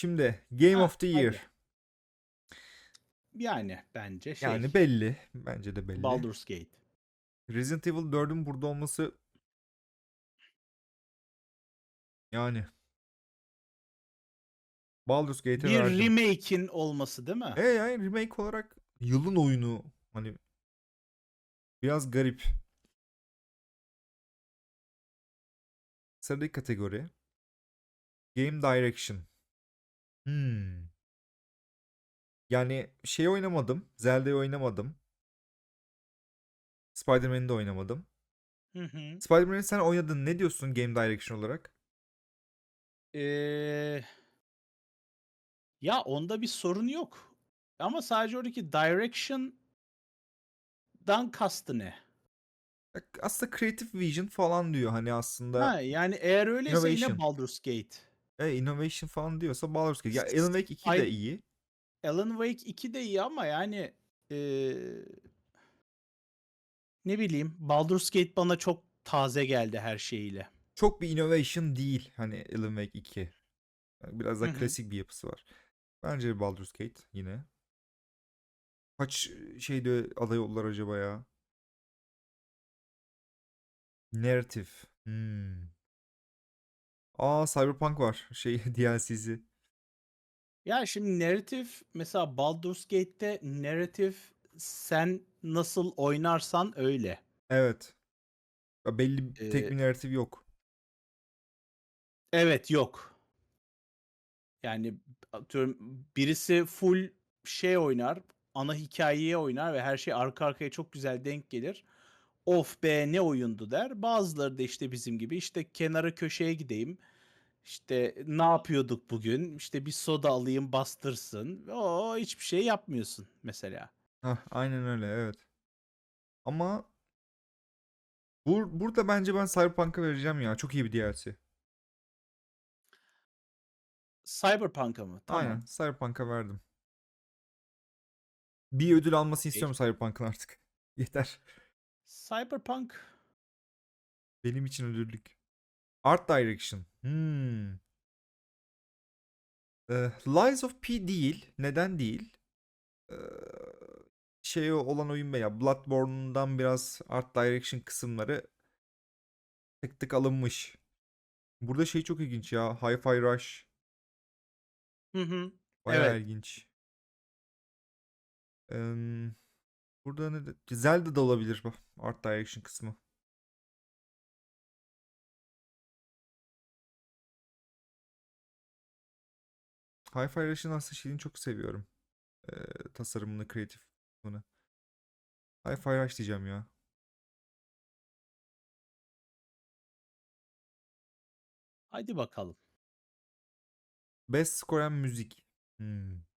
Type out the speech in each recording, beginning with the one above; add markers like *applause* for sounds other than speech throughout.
Şimdi Game Ha, of the hadi. Year. Yani bence şey. Yani belli. Bence de belli. Baldur's Gate. Resident Evil 4'ün burada olması yani Baldur's Gate'e Bir verdim. remake'in olması değil mi? E yani remake olarak yılın oyunu hani biraz garip. Sıradaki kategori Game Direction. Hmm. Yani şey oynamadım. Zelda'yı oynamadım. Spider-Man'i de oynamadım. Hı hı. Spider-Man'i sen oynadın. Ne diyorsun Game Direction olarak? Ee, ya onda bir sorun yok. Ama sadece oradaki direction'dan kastı ne? Aslında Creative Vision falan diyor. Hani aslında Ha, yani eğer öyleyse Innovation. yine Baldur's Gate. E, innovation falan diyorsa Baldur's Gate. Ya Alan Wake 2 de Ay- iyi. Alan Wake 2 de iyi ama yani ee, ne bileyim Baldur's Gate bana çok taze geldi her şeyiyle. Çok bir innovation değil hani Alan Wake 2. Yani biraz Hı daha hı. klasik bir yapısı var. Bence Baldur's Gate yine. Kaç şeyde aday oldular acaba ya? Narrative. Hmm. Aa Cyberpunk var. *laughs* Şey *laughs* DLC'si. Ya şimdi narrative mesela Baldur's Gate'te narrative sen nasıl oynarsan öyle. Evet. Ya belli bir- tek Ee, bir narrative yok. Evet yok. Yani atıyorum birisi full şey oynar, ana hikayeye oynar ve her şey arka arkaya çok güzel denk gelir. Of be ne oyundu der. Bazıları da işte bizim gibi işte kenara köşeye gideyim. İşte ne yapıyorduk bugün? İşte bir soda alayım bastırsın. O hiçbir şey yapmıyorsun mesela. Hah, aynen öyle evet. Ama bur burada bence ben Cyberpunk'a vereceğim ya. Çok iyi bir DLC. Cyberpunk'a mı? Tamam. Aynen Cyberpunk'a verdim. Bir ödül almasını Okey. istiyorum Cyberpunk'ın artık. *laughs* Yeter. Cyberpunk Benim için ödüllük. Art Direction. Hmm. Ee, Lies of P değil. Neden değil? Ee, şey olan oyun be ya. Bloodborne'dan biraz Art Direction kısımları tık tık alınmış. Burada şey çok ilginç ya. Hi-Fi Rush. Hı hı. Bayağı Evet. ilginç. Em, burada ne de... Zelda da olabilir bu Art Direction kısmı. Hi-Fi Rush'ın aslında şeyini çok seviyorum. Ee, tasarımını, kreatif kısmını. Hi-Fi Rush diyeceğim ya. Hadi bakalım. Best Score and Müzik. Hmm.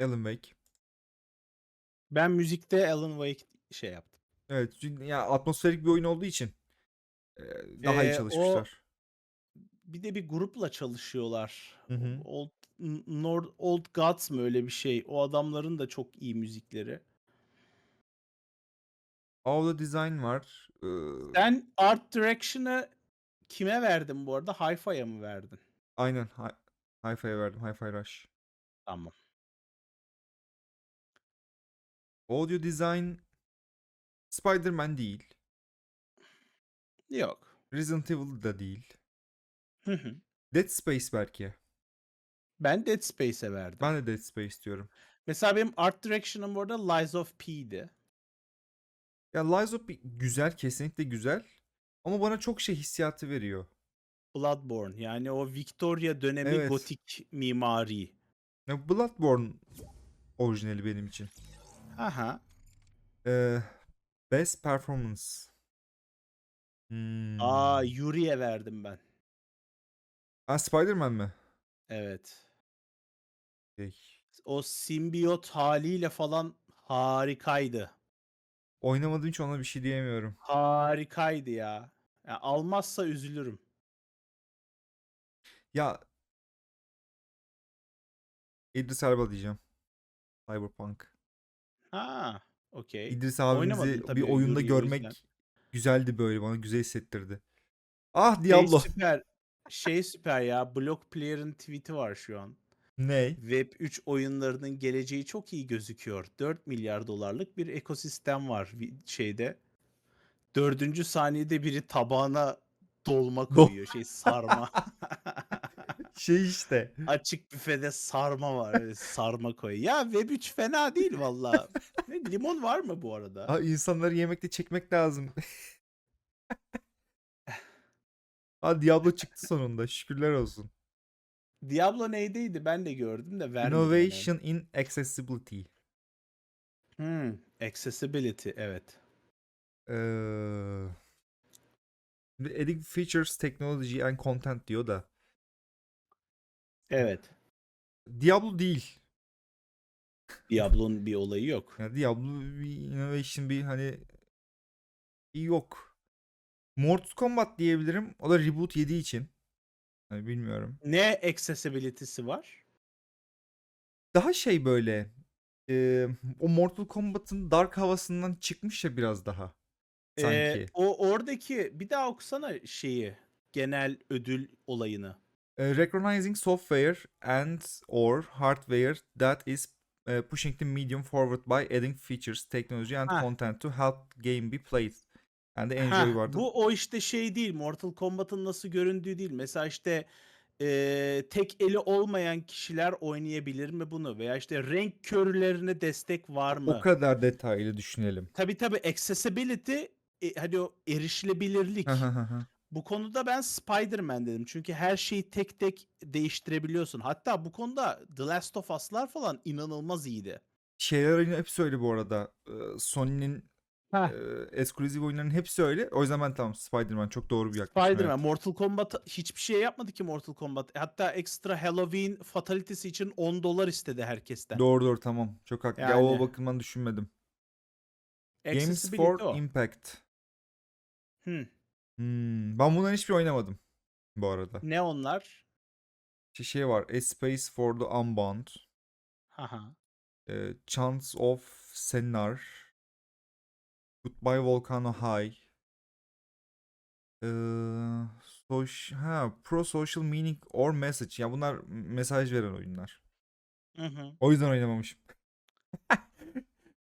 Alan Wake. Ben müzikte Alan Wake şey yaptım. Evet, çünkü ya atmosferik bir oyun olduğu için e, daha iyi Ee, çalışmışlar. bir de bir grupla çalışıyorlar. Hı hı. Old Nord Old Gods mı öyle bir şey. O adamların da çok iyi müzikleri. Audio Design var. Ee, Sen Art Direction'ı kime verdin bu arada? Hi-Fi'ye mı verdin? aynen. Hi- Hi-Fi'ye verdim. Hi-Fi Rush. Tamam. Audio Design Spider-Man değil. Yok. Resident Evil da değil. Hı hı. Dead Space belki. ben Dead Space'e verdim. Ben de Dead Space diyorum. Mesela benim Art Direction'ım bu arada Lies of P'di. Ya Lies of P güzel, kesinlikle güzel. Ama bana çok şey hissiyatı veriyor. Bloodborne yani o Victoria dönemi Evet. gotik mimari. Ya Bloodborne orijinali benim için. Aha. Ee, Best Performance. Hmm. Aa Yuri'ye verdim ben. Ha, Spider-Man mi? Evet. Şey, O simbiyot haliyle falan harikaydı. Oynamadığım için ona bir şey diyemiyorum. Harikaydı ya. ya almazsa üzülürüm. Ya İdris Elba diyeceğim. Cyberpunk. Ha, okey. İdris abimizi tabii bir oyunda o görmek yüzden. güzeldi böyle bana güzel hissettirdi. Ah Şey Diablo. süper. Şey süper ya. Block Player'ın tweet'i var şu an. Ne? Web 3 oyunlarının geleceği çok iyi gözüküyor. 4 milyar dolarlık bir ekosistem var şeyde. Dördüncü saniyede biri tabağına dolma Do- koyuyor. Şey sarma. *laughs* *laughs* Şey işte. Açık büfede sarma var. öyle sarma koyuyor. Ya Web 3 fena değil valla. Ne, limon var mı bu arada? Ah, insanları yemekte çekmek lazım. *laughs* ah Diablo çıktı sonunda. Şükürler olsun. Diablo neydeydi? Ben de gördüm de. Innovation in accessibility. Hmm, accessibility evet. Ee, adding features, technology and content diyor da. Evet. Diablo değil. Diablo'nun bir olayı yok. Yani Diablo bir innovation bir hani bir yok. Mortal Kombat diyebilirim. O da reboot yediği için. Hani bilmiyorum. Ne accessibility'si var? Daha şey böyle e, o Mortal Kombat'ın dark havasından çıkmış ya biraz daha. Ee, Sanki. o oradaki bir daha okusana şeyi. Genel ödül olayını. E, recognizing software and or hardware that is e, pushing the medium forward by adding features, technology and Ha. content to help game be played. And the Ha, enjoy vardı. bu o işte şey değil. Mortal Kombat'ın nasıl göründüğü değil. Mesela işte eee, tek eli olmayan kişiler oynayabilir mi bunu? Veya işte renk körlerine destek var mı? O kadar detaylı düşünelim. Tabii tabii accessibility e, hani o erişilebilirlik. Bu konuda ben Spider-Man dedim. Çünkü her şeyi tek tek değiştirebiliyorsun. Hatta bu konuda The Last of Us'lar falan inanılmaz iyiydi. Şeyler yine hepsi öyle bu arada. E, Sony'nin Heh. e, exclusive oyunların hepsi öyle. O yüzden ben tamam Spider-Man çok doğru bir yaklaşım. evet. Spider-Man, Mortal Kombat hiçbir şey yapmadı ki Mortal Kombat. Hatta ekstra Halloween fatality'si için 10 dolar istedi herkesten. Doğru doğru tamam. Çok haklı. Ya o Yani. bakımdan düşünmedim. Games for o. Impact. Hı. Hmm, ben bunların hiçbir oynamadım bu arada. Ne onlar? Şey, şey var. A Space for the Unbound. Haha. e, Chants of Sennar. Goodbye Volcano High. Ee, soş- ha, Pro Social Meaning or Message. Ya bunlar mesaj veren oyunlar. Hı hı. O yüzden oynamamışım. *laughs*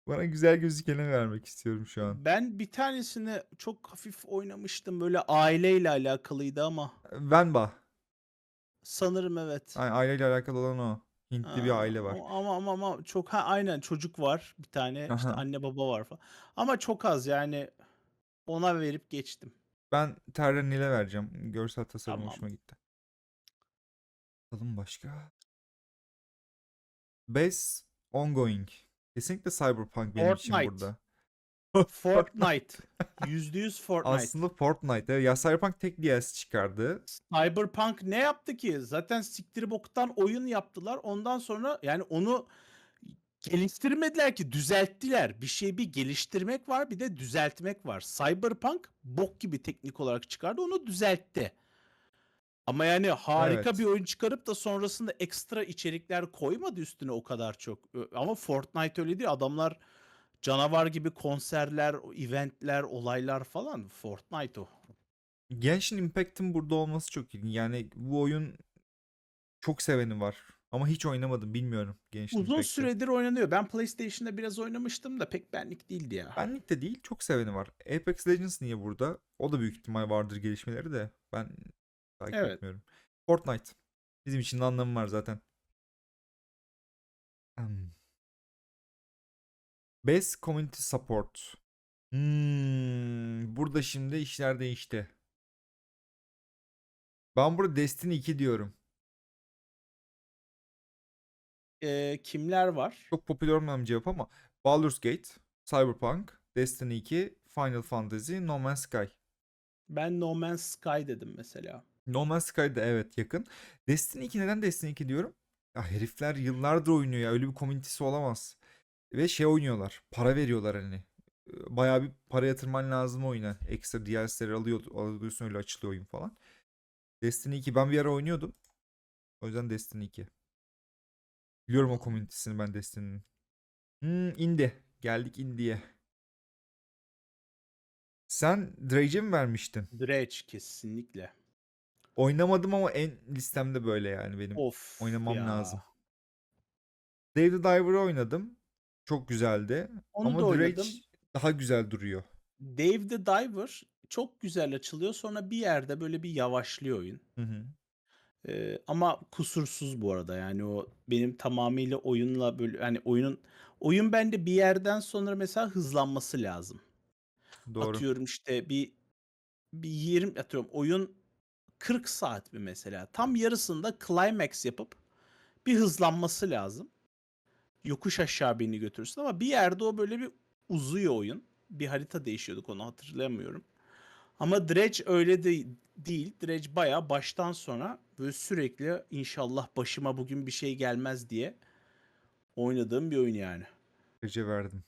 Bana güzel gözükeni vermek istiyorum şu an. Ben bir tanesini çok hafif oynamıştım. Böyle aileyle alakalıydı ama Venba. sanırım evet. Ay- aileyle alakalı olan o. Hintli bir Aa, aile var. Ama ama ama çok ha aynen çocuk var bir tane işte Aha. anne baba var falan. Ama çok az yani ona verip geçtim. Ben Terra Nil'e vereceğim. Görsel tasarım Tamam. hoşuma gitti. Bakalım başka. Best Ongoing. Kesinlikle Cyberpunk benim için Fortnite. burada. *laughs* Fortnite. *laughs* Yüzde yüz Fortnite. Aslında Fortnite. evet. Ya Cyberpunk tek DLC çıkardı. Cyberpunk ne yaptı ki? Zaten siktir boktan oyun yaptılar. Ondan sonra yani onu geliştirmediler ki düzelttiler. Bir şey bir geliştirmek var bir de düzeltmek var. Cyberpunk bok gibi teknik olarak çıkardı onu düzeltti. Ama yani harika Evet. bir oyun çıkarıp da sonrasında ekstra içerikler koymadı üstüne o kadar çok. Ö- Ama Fortnite öyle değil. Adamlar canavar gibi konserler, eventler, olaylar falan. Fortnite o. Genshin Impact'in burada olması çok ilginç. Yani bu oyun çok seveni var. Ama hiç oynamadım bilmiyorum Genshin Uzun Impact'i. süredir oynanıyor. Ben PlayStation'da biraz oynamıştım da pek benlik değildi ya. Benlik de değil çok seveni var. Apex Legends niye burada? O da büyük ihtimal vardır gelişmeleri de. Ben takip Evet. etmiyorum. Fortnite. Bizim için de anlamı var zaten. Hmm. Best Community Support. Hmm, burada şimdi işler değişti. Ben burada Destiny 2 diyorum. Ee, kimler var? Çok popüler olmayan bir cevap ama Baldur's Gate, Cyberpunk, Destiny 2, Final Fantasy, No Man's Sky. Ben No Man's Sky dedim mesela. No Man's Sky da evet yakın. Destiny 2 neden Destiny 2 diyorum? Ya herifler yıllardır oynuyor ya. Öyle bir komünitesi olamaz. Ve şey oynuyorlar. Para veriyorlar hani. Bayağı bir para yatırman lazım oyuna. Ekstra DLC'leri alıyor, alıyorsun öyle açılıyor oyun falan. Destiny 2 ben bir ara oynuyordum. O yüzden Destiny 2. Biliyorum o komünitesini ben Destiny'nin. Hmm, indie. Geldik indie'ye. Sen Drage'e mi vermiştin? Dredge kesinlikle. Oynamadım ama en listemde böyle yani benim. Of Oynamam ya. lazım. Dave the Diver'ı oynadım. Çok güzeldi. Onu ama da Drake oynadım. daha güzel duruyor. Dave the Diver çok güzel açılıyor. Sonra bir yerde böyle bir yavaşlıyor oyun. Hı hı. Ee, ama kusursuz bu arada. Yani o benim tamamıyla oyunla böyle hani oyunun oyun bende bir yerden sonra mesela hızlanması lazım. Doğru. Atıyorum işte bir bir 20 atıyorum oyun 40 saat mi mesela? Tam yarısında climax yapıp bir hızlanması lazım. Yokuş aşağı beni götürsün ama bir yerde o böyle bir uzuyor oyun. Bir harita değişiyorduk onu hatırlamıyorum. Ama Dredge öyle de değil. Dredge bayağı baştan sona böyle sürekli inşallah başıma bugün bir şey gelmez diye oynadığım bir oyun yani. Gece verdim.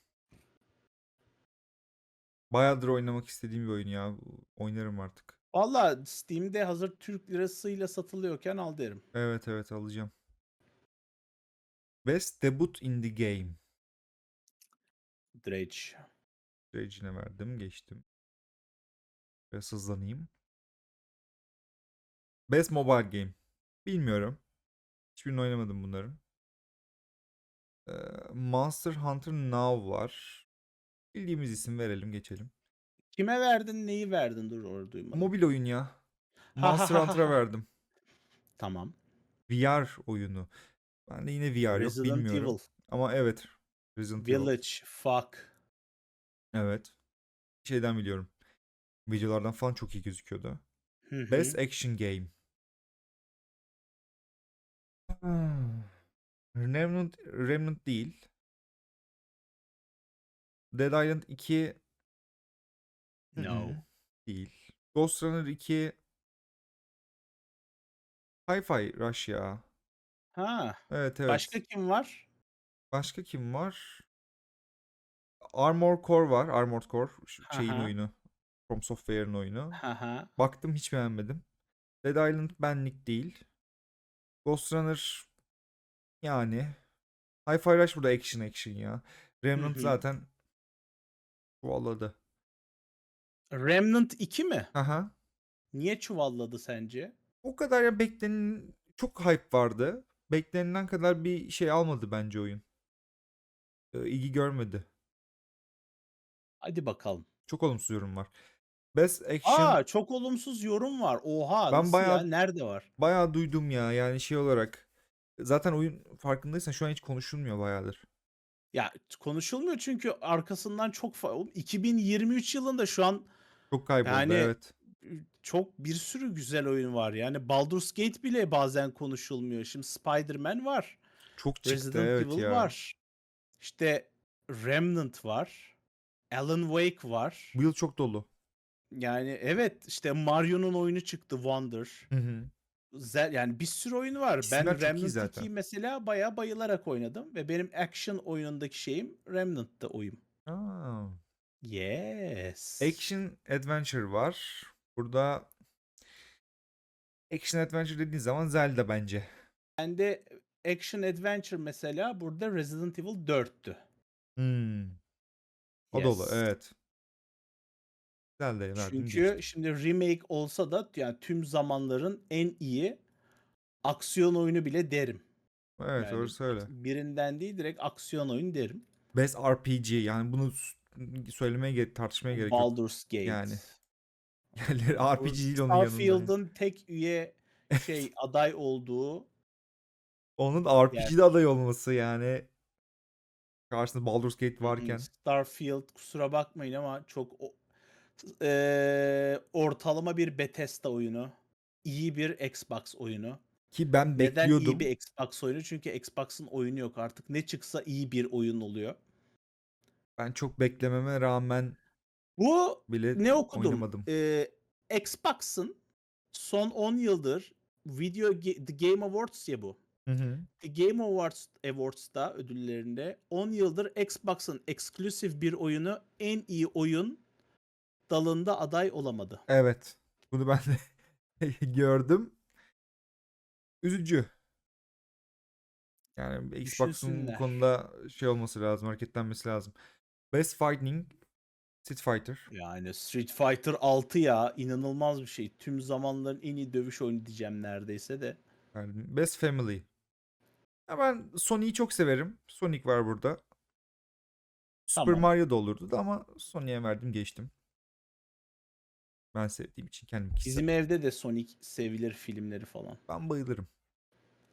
Bayağıdır oynamak istediğim bir oyun ya. Oynarım artık. Valla Steam'de hazır Türk lirasıyla satılıyorken al derim. Evet evet alacağım. Best Debut in the Game. Dredge. Drage'ine verdim. Geçtim. Biraz hızlanayım. Best Mobile Game. Bilmiyorum. Hiçbirini oynamadım bunların. Ee, Monster Hunter Now var. Bildiğimiz isim verelim geçelim. Kime verdin neyi verdin dur orada duymadım. Mobil oyun ya. Monster Hunter'a verdim. Tamam. VR oyunu. Ben de yine VR yok Resident bilmiyorum. Evil. Ama evet. Resident Evil. Village. Fuck. Evet. Şeyden biliyorum. Videolardan falan çok iyi gözüküyordu. Hı hı. Best Action Game. Hmm. *sighs* Remnant, Remnant değil. Dead Island 2 No. Değil. Ghost Runner 2 Hi-Fi Rush ya. Ha. Evet evet. Başka kim var? Başka kim var? Armor Core var. Armored Core. Şu şeyin Aha. oyunu. From Software'ın oyunu. Haha. Baktım hiç beğenmedim. Dead Island benlik değil. Ghost Runner yani. Hi-Fi Rush burada action action ya. Remnant hı. zaten çuvalladı. Remnant 2 mi? Aha. Niye çuvalladı sence? O kadar ya beklenen çok hype vardı. Beklenilen kadar bir şey almadı bence oyun. Ee, ilgi görmedi. Hadi bakalım. Çok olumsuz yorum var. Best Action Aa çok olumsuz yorum var. Oha Ben bayağı- ya? Nerede var? bayağı duydum ya yani şey olarak. Zaten oyun farkındaysan şu an hiç konuşulmuyor bayağıdır. Ya konuşulmuyor çünkü arkasından çok fa- Oğlum, 2023 yılında şu an Çok kayboldu Yani- evet. çok bir sürü güzel oyun var. Yani Baldur's Gate bile bazen konuşulmuyor. Şimdi Spider-Man var. Çok çıktı Resident evet Evil ya. var. İşte Remnant var. Alan Wake var. Bu yıl çok dolu. Yani evet işte Mario'nun oyunu çıktı Wonder. Hı hı. Zel- yani bir sürü oyun var. İsimler ben Remnant zaten. 2'yi mesela bayağı bayılarak oynadım ve benim action oyunundaki şeyim Remnant'ta oyun. Aa. Yes. Action Adventure var. Burada Action Adventure dediğin zaman Zelda bence. Bende action adventure mesela burada Resident Evil 4'tü. Hmm. O dolu Yes. evet. Zelda'ya verdim Çünkü şimdi remake olsa da yani tüm zamanların en iyi aksiyon oyunu bile derim. Evet Yani orası öyle. Birinden değil direkt aksiyon oyun derim. Best RPG yani bunu söylemeye tartışmaya gerek yok. Baldur's Gate. Yani. *laughs* Yerleri RPG değil onun yanında. Starfield'ın tek üye şey aday olduğu Onun RPG'de aday olması yani. Karşısında Baldur's Gate varken. Starfield kusura bakmayın ama çok eee, ortalama bir Bethesda oyunu. İyi bir Xbox oyunu. Ki ben Neden bekliyordum. iyi bir Xbox oyunu? Çünkü Xbox'ın oyunu yok artık. Ne çıksa iyi bir oyun oluyor. Ben çok beklememe rağmen Bu bile ne okudum? oynamadım. Ee, Xbox'ın son 10 yıldır Video The Game Awards ya bu. Hı hı. The Game Awards Awards'ta ödüllerinde 10 yıldır Xbox'ın eksklusif bir oyunu en iyi oyun dalında aday olamadı. Evet. Bunu ben de *laughs* gördüm. Üzücü. Yani Xbox'un bu konuda şey olması lazım, hareketlenmesi lazım. Best Fighting Street Fighter. Yani Street Fighter 6 ya inanılmaz bir şey. Tüm zamanların en iyi dövüş oyunu diyeceğim neredeyse de. Yani Best Family. Ya ben Sonic'i çok severim. Sonic var burada. Super Tamam. Mario da olurdu da ama Sonic'e verdim geçtim. Ben sevdiğim için kendim kişisel. Bizim evde de Sonic sevilir filmleri falan. Ben bayılırım.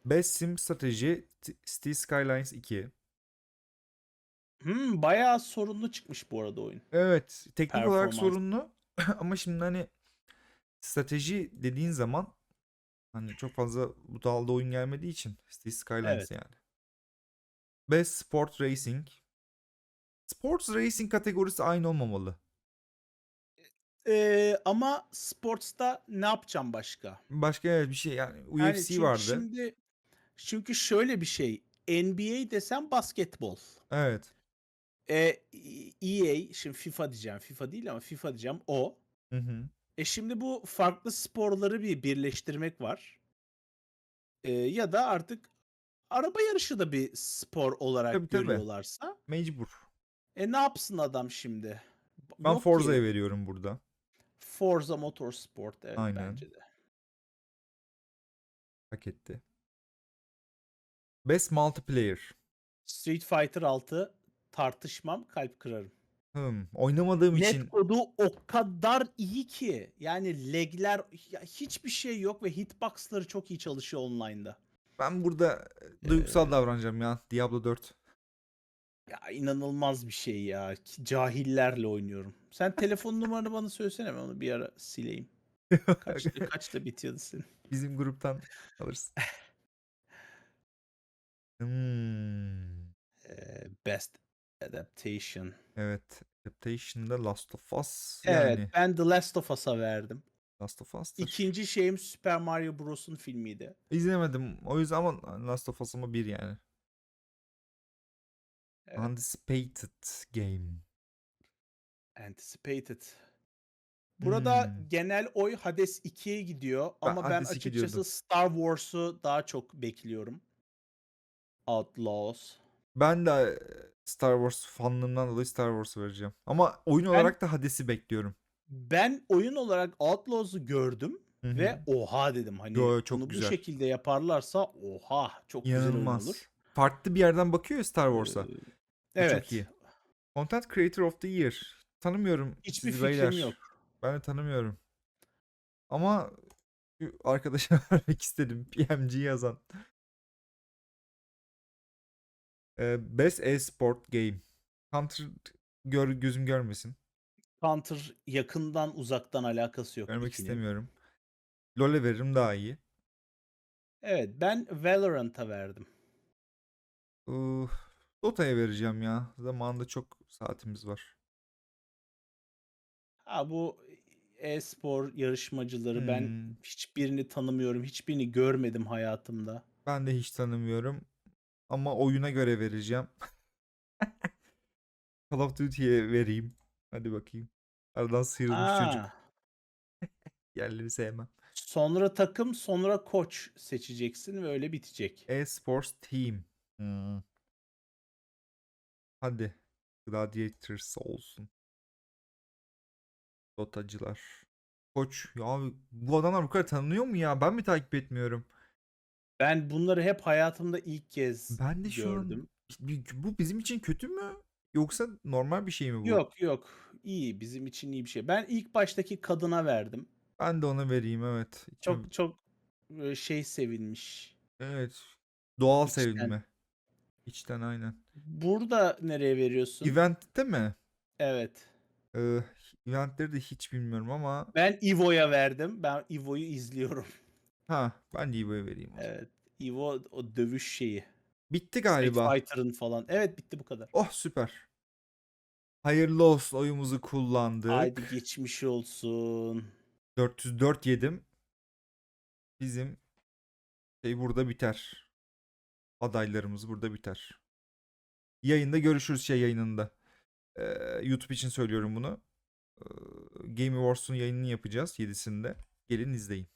Best Sim Strateji T- City Skylines 2. Hmm, bayağı sorunlu çıkmış bu arada oyun. Evet, teknik olarak Performans. sorunlu *laughs* ama şimdi hani strateji dediğin zaman hani çok fazla bu dalda oyun gelmediği için City Skylines Evet. yani. Best Sport Racing. Sports Racing kategorisi aynı olmamalı. Ee, ama sports'ta ne yapacağım başka? Başka evet bir şey yani Yani UFC çünkü vardı. Şimdi çünkü şöyle bir şey. NBA desem basketbol. Evet. E, EA şimdi FIFA diyeceğim. FIFA değil ama FIFA diyeceğim. O. Hı hı. E şimdi bu farklı sporları bir birleştirmek var. E, ya da artık araba yarışı da bir spor olarak Tabii, tabii. görüyorlarsa. Mecbur. E ne yapsın adam şimdi? Ben Yok ki. Forza'ya veriyorum burada. Forza Motorsport evet Aynen. bence de. Hak etti. Best Multiplayer. Street Fighter 6 tartışmam kalp kırarım. Hmm, oynamadığım için Netcode'u o kadar iyi ki yani lagler ya hiçbir şey yok ve hitboxları çok iyi çalışıyor online'da. ben burada e, duygusal davranacağım ya. Diablo 4. Ya inanılmaz bir şey ya. Cahillerle oynuyorum. Sen telefon numaranı bana söylesene ben onu bir ara sileyim. *laughs* Kaçta, kaçta bitiyordu senin? Bizim gruptan alırsın. *laughs* Hmm, Ee, best Adaptation. evet. Adaptation'da Last of Us Evet yani. ben The Last of Us'a verdim. Last of Us'tır. İkinci şeyim Super Mario Bros'un filmiydi. İzlemedim. O yüzden ama Last of Us ama bir yani. Evet. Anticipated game. Anticipated. Burada Hmm. genel oy Hades 2'ye gidiyor Ben ama ben Hades 2 açıkçası diyordum. Star Wars'u daha çok bekliyorum. Outlaws. Ben de Star Wars fanlığımdan dolayı Star Wars'u vereceğim. Ama oyun olarak da Hades'i bekliyorum. Ben oyun olarak Outlaws'u gördüm Hı hı. ve oha dedim hani Yo, çok bunu güzel. bu şekilde yaparlarsa oha çok güzel İnanılmaz. olur. Farklı bir yerden bakıyor Star Wars'a. Ee, evet. Çok iyi. Content Creator of the Year. Tanımıyorum Hiçbir fikrim beyler. yok. Ben de tanımıyorum. Ama arkadaşa *laughs* vermek istedim. PMG yazan. Ee, Best Esport Game. Counter gör, gözüm görmesin. Counter yakından uzaktan alakası yok. Görmek ikinin. istemiyorum. LoL'e veririm daha iyi. Evet ben Valorant'a verdim. Uh, Dota'ya vereceğim ya. Zamanında çok saatimiz var. Ha bu e-spor yarışmacıları ben Hmm, hiçbirini tanımıyorum. Hiçbirini görmedim hayatımda. ben de hiç tanımıyorum. Ama oyuna göre vereceğim. *laughs* Call of Duty'ye vereyim. Hadi bakayım. Aradan sıyrılmış çocuk. Aa, *laughs* Yerleri sevmem. sonra takım sonra koç seçeceksin ve öyle bitecek. E-Sports Team. Hmm. Hadi. Gladiators olsun. Dotacılar. Koç. Ya bu adamlar bu kadar tanınıyor mu ya? Ben mi takip etmiyorum? Ben bunları hep hayatımda ilk kez Ben de şu an- gördüm. Bi- Bu bizim için kötü mü? Yoksa normal bir şey mi bu? Yok yok iyi bizim için iyi bir şey. Ben ilk baştaki kadına verdim. Ben de ona vereyim evet. İçim- Çok çok e, şey sevilmiş. Evet. Doğal İçten. sevilme. İçten aynen. Burada nereye veriyorsun? Event'te mi? Evet. Ee, eventleri de hiç bilmiyorum ama Ben Ivo'ya verdim. Ben Ivo'yu izliyorum. Ha ben de Evo'ya vereyim. o zaman. Evet. Ivo o dövüş şeyi. Bitti Street galiba. Fighter'ın falan. Evet bitti bu kadar. Oh süper. Hayırlı olsun oyumuzu kullandık. Haydi geçmiş olsun. 404 yedim. Bizim şey burada biter. Adaylarımız burada biter. Yayında görüşürüz şey yayınında. Ee, YouTube için söylüyorum bunu. Ee, Game Awards'un yayınını yapacağız 7'sinde. Gelin izleyin.